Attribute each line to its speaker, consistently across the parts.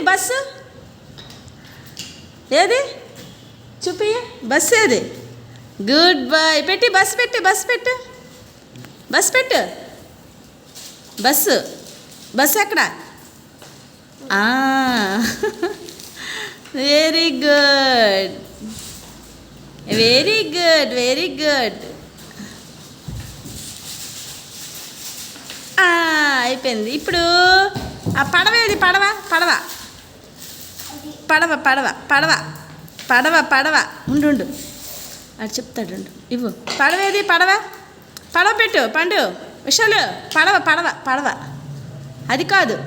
Speaker 1: ఏది బస్సు ఏది? చూపి బస్సు ఏది? గుడ్ బాయ్ పెట్టి బస్సు పెట్టి బస్సు పెట్టు. బస్సు పెట్టు. బస్సు బస్సు ఎక్కడ? Very good very good very good అయిపోయింది. ఇప్పుడు ఆ పడవ ఏది? పడవ పడవ. పడవ పడవ పడవ. పడవ పడవ. ఉండు ఉండు. అది చెప్తాడు ఇవ్వు. పడవేది పడవ? పడవ పెట్టు పండు. విషాలు పడవ పడవ పడవ. అది కాదు.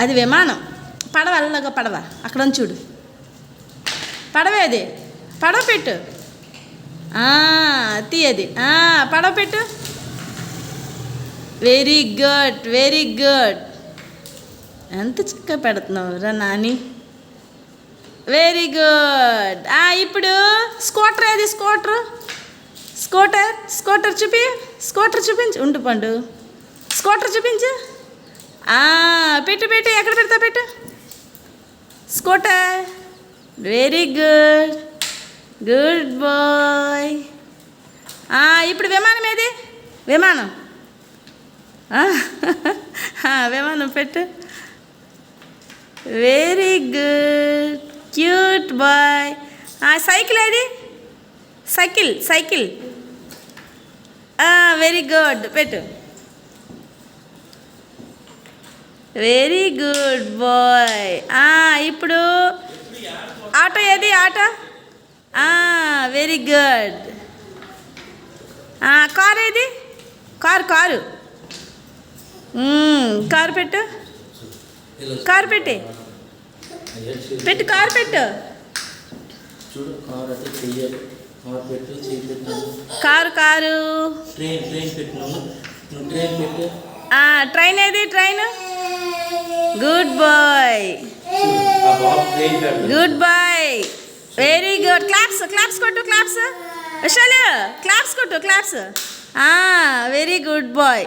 Speaker 1: అది విమానం. పడవ అల్లగా పడవ. అక్కడ చూడు. పడవేది పడవ పెట్టు. తీయది పడవ పెట్టు. వెరీ గుడ్ వెరీ గుడ్ ఎంత చక్కగా పెడుతున్నావు రా నాని. వెరీ గుడ్ ఇప్పుడు స్కూటర్ ఏది? స్కూటర్? స్కూటర్? స్కూటర్ చూపి స్కూటర్ చూపించు. ఉండు పండు. స్కూటర్ చూపించు. పెట్టు పెట్టు. ఎక్కడ పెడతా పెట్టు? Scooter. Very good good boy ఇప్పుడు విమానం ఏది? విమానం. విమానం పెట్టు. Very good cute boy cycle ఏది సైకిల్ సైకిల్ వెరీ గుడ్ పెట్టు వెరీ గుడ్ బాయ్ ఇప్పుడు ఆటో ఏది ఆటో వెరీ గుడ్ కార్ ఏది కారు కారు కారు పెట్టు కారు పెట్టి పెట్టు కారు పెట్టు.
Speaker 2: చూడు కార్ అంటే చెయ్యాలి. కార్ పెట్టు చెయ్యి పెట్టాను.
Speaker 1: Car car.
Speaker 2: ట్రైన్ ట్రైన్ పెట్టినాము. నువ్వు ట్రైన్ పెట్టు.
Speaker 1: ఆ, ట్రైన్ ఏది train? Good boy. Good boy. Very good claps claps కొట్టు క్లాప్స్ విశాలు క్లాప్స్ కొట్టు క్లాప్స్ వెరీ గుడ్ బాయ్